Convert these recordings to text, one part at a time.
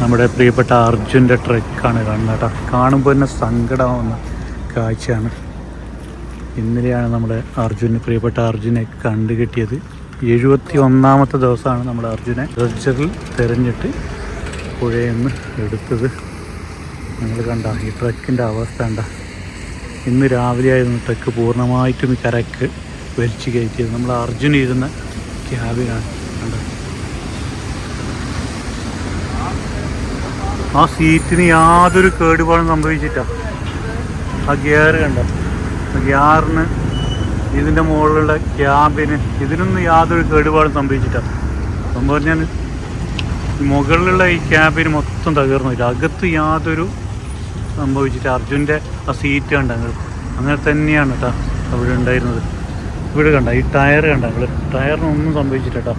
നമ്മുടെ പ്രിയപ്പെട്ട അർജുന്റെ ട്രക്കാണ് കാണുന്നത് കേട്ടോ. കാണുമ്പോൾ തന്നെ സങ്കടമാവുന്ന കാഴ്ചയാണ്. ഇന്നലെയാണ് നമ്മുടെ അർജുന് പ്രിയപ്പെട്ട അർജുനെ കണ്ടുകിട്ടിയത്. എഴുപത്തി ഒന്നാമത്തെ ദിവസമാണ് നമ്മുടെ അർജുനെ റെഡ്ജറിൽ തിരഞ്ഞിട്ട് പുഴയിൽ നിന്ന് എടുത്തത്. നിങ്ങൾ കണ്ട ഈ ട്രക്കിന്റെ അവസ്ഥ കണ്ട. ഇന്ന് രാവിലെ ആയിരുന്നു ട്രക്ക് പൂർണമായിട്ടും ഈ കരക്ക് വലിച്ചു കയറ്റിയത്. നമ്മൾ അർജുൻ ഇരുന്ന ക്യാബിനാണ് ആ സീറ്റിന് യാതൊരു കേടുപാടും സംഭവിച്ചിട്ടാ ആ ഗിയർ കണ്ട? ഗിയറിന് ഇതിന്റെ മുകളിലുള്ള ക്യാബിന് ഇതിനൊന്നും യാതൊരു കേടുപാടും സംഭവിച്ചിട്ടാ സംഭവം പറഞ്ഞാൽ മുകളിലുള്ള ഈ ക്യാബിന് മൊത്തം തകർന്നു. പോയിട്ട് അകത്ത് യാതൊരു സംഭവിച്ചിട്ട് അർജുന്റെ ആ സീറ്റ് കണ്ട അങ്ങനെ തന്നെയാണ് കേട്ടോ അവിടെ ഉണ്ടായിരുന്നത്. ഇവിടെ കണ്ട? ഈ ടയർ കണ്ട നിങ്ങൾ ടയറിനൊന്നും സംഭവിച്ചിട്ടാ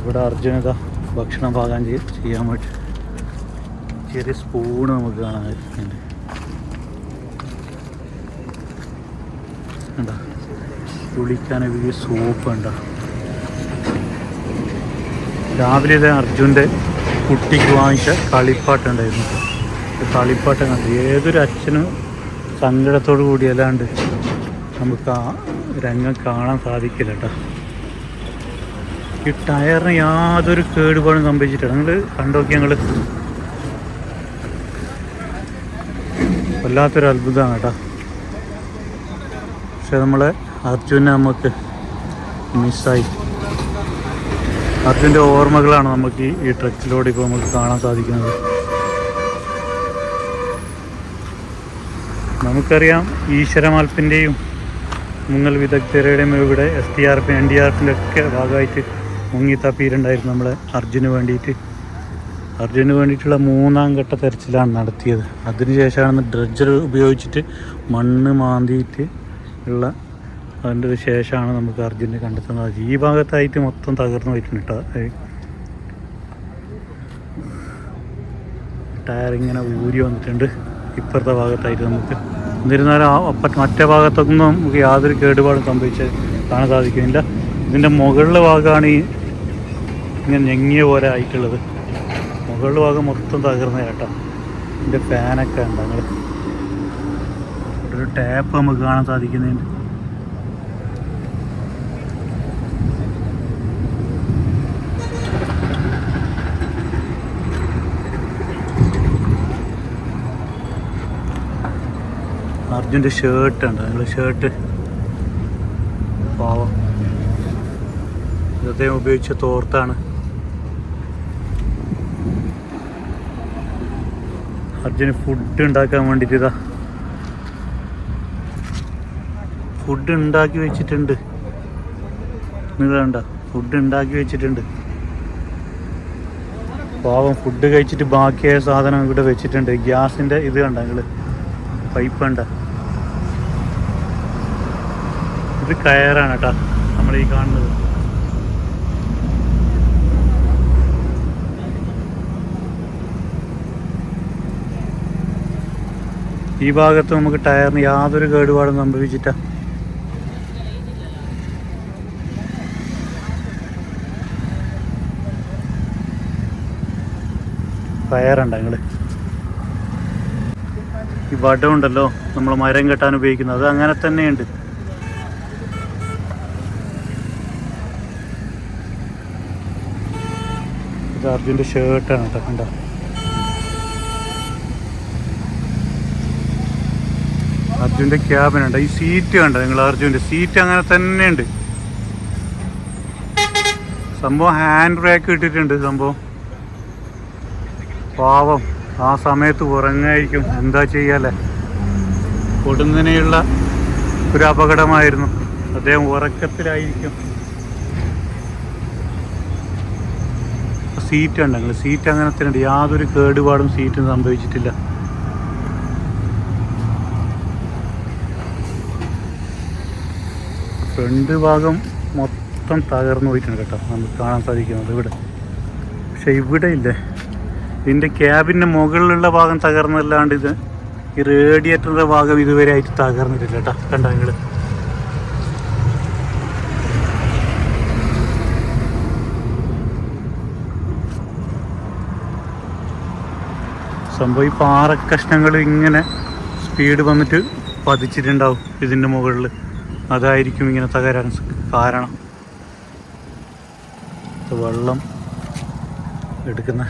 ഇവിടെ അർജുനത ഭക്ഷണം പാകം ചെയ്യ ചെയ്യാൻ വേണ്ടി ചെറിയ സ്പൂൺ നമുക്ക് കാണാൻ കണ്ട? കുളിക്കാൻ വലിയ സോപ്പ് ഉണ്ടോ രാവിലെ ഇത് അർജുന്റെ കുട്ടിക്ക് വാങ്ങിച്ച കളിപ്പാട്ടുണ്ടായിരുന്നു. കളിപ്പാട്ട് കളിപ്പാട്ടം കണ്ടു? ഏതൊരു അച്ഛനും സങ്കടത്തോടു കൂടി അല്ലാണ്ട് നമുക്ക് ആ രംഗം കാണാൻ സാധിക്കില്ല കേട്ടോ. ഈ ടയറിന് യാതൊരു കേടുപാടും സംഭവിച്ചിട്ടില്ല. നിങ്ങൾ കണ്ടോക്കി ഞങ്ങൾ വല്ലാത്തൊരു അത്ഭുതമാണ് കേട്ടോ. പക്ഷെ നമ്മളെ അർജുനെ നമുക്ക് മിസ്സായി. അർജുന്റെ ഓർമ്മകളാണ് നമുക്ക് ഈ- ട്രക്കിലൂടെ ഇപ്പോൾ നമുക്ക് കാണാൻ സാധിക്കുന്നത്. നമുക്കറിയാം ഈശ്വരമാൽപ്പിന്റെയും മുങ്ങൽ വിദഗ്ധരുടെയും ഇവിടെ S T R P N D R പിന്റെ ഒക്കെ ഭാഗമായിട്ട് മുങ്ങി തപ്പിയിട്ടുണ്ടായിരുന്നു നമ്മളെ അർജുന് വേണ്ടിയിട്ട്. അർജുന് വേണ്ടിയിട്ടുള്ള മൂന്നാം ഘട്ട തെരച്ചിലാണ് നടത്തിയത്. അതിനുശേഷമാണ് ഡ്രഡ്ജർ ഉപയോഗിച്ചിട്ട് മണ്ണ് മാന്തിയിട്ട് ഉള്ള അതിന്റെ ശേഷമാണ് നമുക്ക് അർജുനെ കണ്ടെത്തുന്നത്. ഈ ഭാഗത്തായിട്ട് മൊത്തം തകർന്നു പോയിട്ടുണ്ട് കേട്ടോ ടയർ ഇങ്ങനെ ഊരി വന്നിട്ടുണ്ട്. ഇപ്പുറത്തെ ഭാഗത്തായിട്ട് നമുക്ക് എന്നിരുന്നാലും മറ്റേ ഭാഗത്തൊന്നും നമുക്ക് യാതൊരു കേടുപാടും സംഭവിച്ച് കാണാൻ സാധിക്കുന്നില്ല. ഇതിന്റെ മുകളിലെ ഭാഗമാണ് ഈ ഇങ്ങനെ ഞെങ്ങിയ പോലെ ആയിട്ടുള്ളത്. മുകളിലെ ഭാഗം മൊത്തം തകർന്ന കേട്ടോ ഇതിന്റെ ഫാനൊക്കെ ഉണ്ട് അങ്ങനെ ഒരു ടാപ്പ് നമുക്ക് കാണാൻ സാധിക്കുന്നുണ്ട് അർജുന്റെ ഷർട്ട് ഉണ്ട് നിങ്ങൾ ഷർട്ട് പാവം. ഇത് അദ്ദേഹം ഉപയോഗിച്ച തോർത്താണ്. അർജുന് ഫുഡ് ഉണ്ടാക്കാൻ വേണ്ടിയിട്ട് ഫുഡ് ഉണ്ടാക്കി വെച്ചിട്ടുണ്ട്. കണ്ട? ഫുഡ് ഉണ്ടാക്കി വെച്ചിട്ടുണ്ട്. പാവം ഫുഡ് കഴിച്ചിട്ട് ബാക്കിയായ സാധനം ഇവിടെ വെച്ചിട്ടുണ്ട്. ഗ്യാസിന്റെ ഇത് കണ്ട നിങ്ങൾ പൈപ്പ് കണ്ട? ഇത് കയറാണ് കേട്ടോ. നമ്മൾ ഈ കാണുന്നത്. ഈ ഭാഗത്ത് നമുക്ക് ടയറിന് യാതൊരു കേടുപാടും സംഭവിച്ചിട്ട ടയറുണ്ട് ഞങ്ങൾ. ഈ വടം ഉണ്ടല്ലോ നമ്മൾ മരം കെട്ടാൻ ഉപയോഗിക്കുന്നത്. അത് അങ്ങനെ തന്നെയുണ്ട്. ഇത് അർജുന്റെ ഷർട്ടാണ് കേട്ടോ കണ്ടോ? അർജുന്റെ ക്യാബിനുണ്ട് ഈ സീറ്റ് കണ്ട നിങ്ങൾ അർജുന്റെ? സീറ്റ് അങ്ങനെ തന്നെ ഉണ്ട്. സംഭവം ഹാൻഡ് ബ്രേക്ക് ഇട്ടിട്ടുണ്ട് സംഭവം. പാവം. ആ സമയത്ത് ഉറങ്ങായിരിക്കും. എന്താ ചെയ്യാല്ലേ? കൊടുന്നതിനെയുള്ള ഒരു അപകടമായിരുന്നു. അദ്ദേഹം ഉറക്കത്തിലായിരിക്കും. സീറ്റ് ഉണ്ടെങ്കിൽ സീറ്റ് അങ്ങനെ തന്നെ യാതൊരു കേടുപാടും സീറ്റിന് സംഭവിച്ചിട്ടില്ല. ഫ്രണ്ട് ഭാഗം മൊത്തം തകർന്നു പോയിട്ടുണ്ട് കേട്ടോ. നമുക്ക് കാണാൻ സാധിക്കുന്നത്. ഇവിടെ. പക്ഷെ ഇവിടെ ഇല്ലേ? ഇതിന്റെ ക്യാബിന്റെ മുകളിലുള്ള ഭാഗം തകർന്നല്ലാണ്ട് ഇത് ഈ റേഡിയേറ്ററിന്റെ ഭാഗം ഇതുവരെ ആയിട്ട് തകർന്നിട്ടില്ല കേട്ടോ. കണ്ടോ നിങ്ങൾ സംഭവം ഈ പാറക്കഷ്ണങ്ങൾ ഇങ്ങനെ സ്പീഡ് വന്നിട്ട് പതിച്ചിട്ടുണ്ടാവും ഇതിന്റെ മുകളിൽ അതായിരിക്കും ഇങ്ങനെ തകരാൻ കാരണം. വെള്ളം എടുക്കുന്ന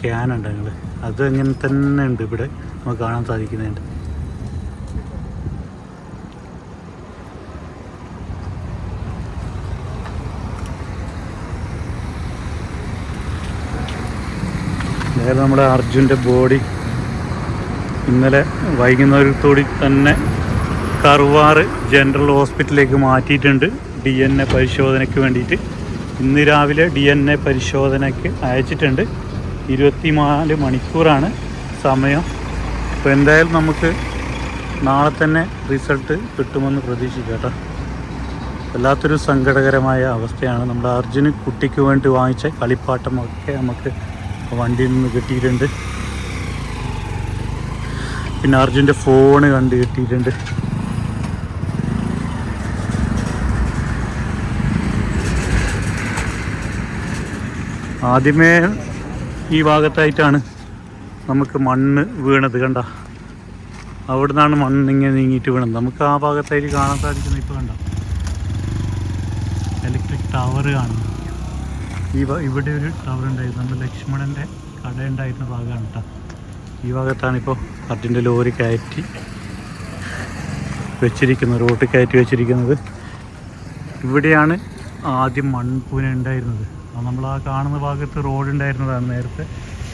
ക്യാനുണ്ട് ഞങ്ങൾ അത് അങ്ങനെ തന്നെ ഉണ്ട് ഇവിടെ. നമുക്ക് കാണാൻ സാധിക്കുന്നുണ്ട് നമ്മുടെ അർജുന്റെ ബോഡി ഇന്നലെ വൈകുന്നേരത്തോടി തന്നെ കറുവാറ് ജനറൽ ഹോസ്പിറ്റലിലേക്ക് മാറ്റിയിട്ടുണ്ട് ഡി എൻ എ പരിശോധനയ്ക്ക് വേണ്ടിയിട്ട്. ഇന്ന് രാവിലെ ഡി എൻ എ പരിശോധനയ്ക്ക് അയച്ചിട്ടുണ്ട്. ഇരുപത്തിനാല് മണിക്കൂറാണ് സമയം. അപ്പോൾ എന്തായാലും നമുക്ക് നാളെ തന്നെ റിസൾട്ട് കിട്ടുമെന്ന് പ്രതീക്ഷിക്കാം കേട്ടോ. വല്ലാത്തൊരു സങ്കടകരമായ അവസ്ഥയാണ്. നമ്മുടെ അർജുന് കുട്ടിക്ക് വേണ്ടി വാങ്ങിച്ച കളിപ്പാട്ടമൊക്കെ നമുക്ക് വണ്ടിയിൽ നിന്ന് കിട്ടിയിട്ടുണ്ട്. പിന്നെ അർജുന്റെ ഫോണ് കണ്ട് കിട്ടിയിട്ടുണ്ട്. ആദ്യമേ ഈ ഭാഗത്തായിട്ടാണ് നമുക്ക് മണ്ണ് വീണത് കണ്ട. അവിടെ നിന്നാണ് മണ്ണ് ഇങ്ങനെ നീങ്ങിയിട്ട് വീണത്. നമുക്ക് ആ ഭാഗത്തായിട്ട് കാണാൻ സാധിക്കുന്നത് ഇപ്പോൾ കണ്ട. ഇലക്ട്രിക് ടവർ കാണുന്നു ഈ ഇവിടെ ഒരു ടവർ ഉണ്ടായിരുന്നു. നമ്മുടെ ലക്ഷ്മണന്റെ കട ഉണ്ടായിരുന്ന ഭാഗമാണ് കേട്ടോ. ഈ ഭാഗത്താണിപ്പോൾ കട്ടിന്റെ ലോറി കയറ്റി വെച്ചിരിക്കുന്നത്. റോട്ടിൽ കയറ്റി വെച്ചിരിക്കുന്നത്. ഇവിടെയാണ് ആദ്യം മൺപൂന ഉണ്ടായിരുന്നത്. അത് നമ്മൾ ആ കാണുന്ന ഭാഗത്ത് റോഡ് ഉണ്ടായിരുന്നതാണ് നേരത്തെ.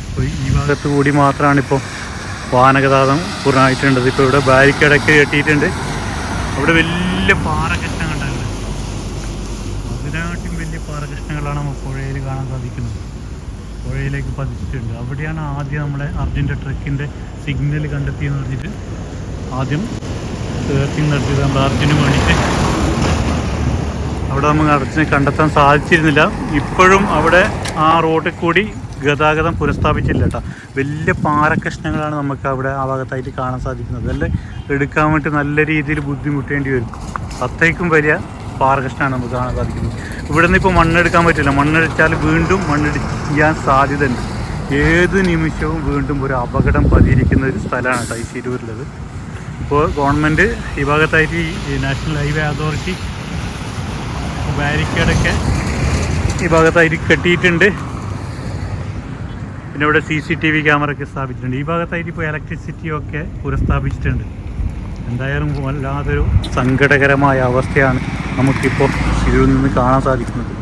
അപ്പോൾ ഈ ഭാഗത്ത് കൂടി മാത്രമാണ് ഇപ്പോൾ വാഹനഗതാഗതം പൂർണമായിട്ടുണ്ടത് ഇപ്പോൾ ഇവിടെ ബാരിക്കേഡൊക്കെ കെട്ടിയിട്ടുണ്ട്. അവിടെ വലിയ പാറകഷ്ണം കണ്ടായിരുന്നു അതിനാട്ടും വലിയ പാറകഷ്ണങ്ങളാണ് നമ്മൾ പുഴയിൽ കാണാൻ സാധിക്കുന്നത്. പുഴയിലേക്ക് പതിച്ചിട്ടുണ്ട്. അവിടെയാണ് ആദ്യം നമ്മുടെ അർജുന്റെ ട്രക്കിന്റെ സിഗ്നൽ കണ്ടെത്തിയെന്ന് പറഞ്ഞിട്ട് ആദ്യം ഏർത്തിങ് നടത്തിയത് നമ്മൾ അർജുന് വേണ്ടിയിട്ട്. അവിടെ നമുക്ക് അർജുനെ കണ്ടെത്താൻ സാധിച്ചിരുന്നില്ല. ഇപ്പോഴും അവിടെ ആ റോഡിൽ കൂടി ഗതാഗതം പുനഃസ്ഥാപിച്ചില്ല കേട്ടോ. വലിയ പാറക്കഷ്ണങ്ങളാണ് നമുക്ക് അവിടെ ആ ഭാഗത്തായിട്ട് കാണാൻ സാധിക്കുന്നത്. അതെല്ലാം എടുക്കാൻ വേണ്ടി നല്ല രീതിയിൽ ബുദ്ധിമുട്ടേണ്ടി വരും. അത്രയ്ക്കും വലിയ പാറകഷ്ണമാണ് നമുക്ക് കാണാൻ സാധിക്കുന്നത്. ഇവിടെ നിന്ന് ഇപ്പോൾ മണ്ണെടുക്കാൻ പറ്റില്ല. മണ്ണെടുത്താൽ വീണ്ടും മണ്ണെടുക്കാൻ സാധ്യതയുണ്ട്. ഏത് നിമിഷവും വീണ്ടും ഒരു അപകടം പതിയിരിക്കുന്ന ഒരു സ്ഥലമാണ് കേട്ടോ ഈ ശിരൂരിലത് ഇപ്പോൾ ഗവൺമെന്റ് ഈ ഭാഗത്തായിട്ട് ഈ നാഷണൽ ഹൈവേ അതോറിറ്റി ബാരിക്കേഡൊക്കെ ഈ ഭാഗത്തായിട്ട് കെട്ടിയിട്ടുണ്ട്. പിന്നെ ഇവിടെ C C T V camera ഒക്കെ സ്ഥാപിച്ചിട്ടുണ്ട്. ഈ ഭാഗത്തായിട്ട് ഇപ്പോൾ ഇലക്ട്രിസിറ്റിയൊക്കെ പുനഃസ്ഥാപിച്ചിട്ടുണ്ട് എന്തായാലും വല്ലാതൊരു സങ്കടകരമായ അവസ്ഥയാണ് നമുക്കിപ്പോൾ ഇതിൽ നിന്ന് കാണാൻ സാധിക്കുന്നത്.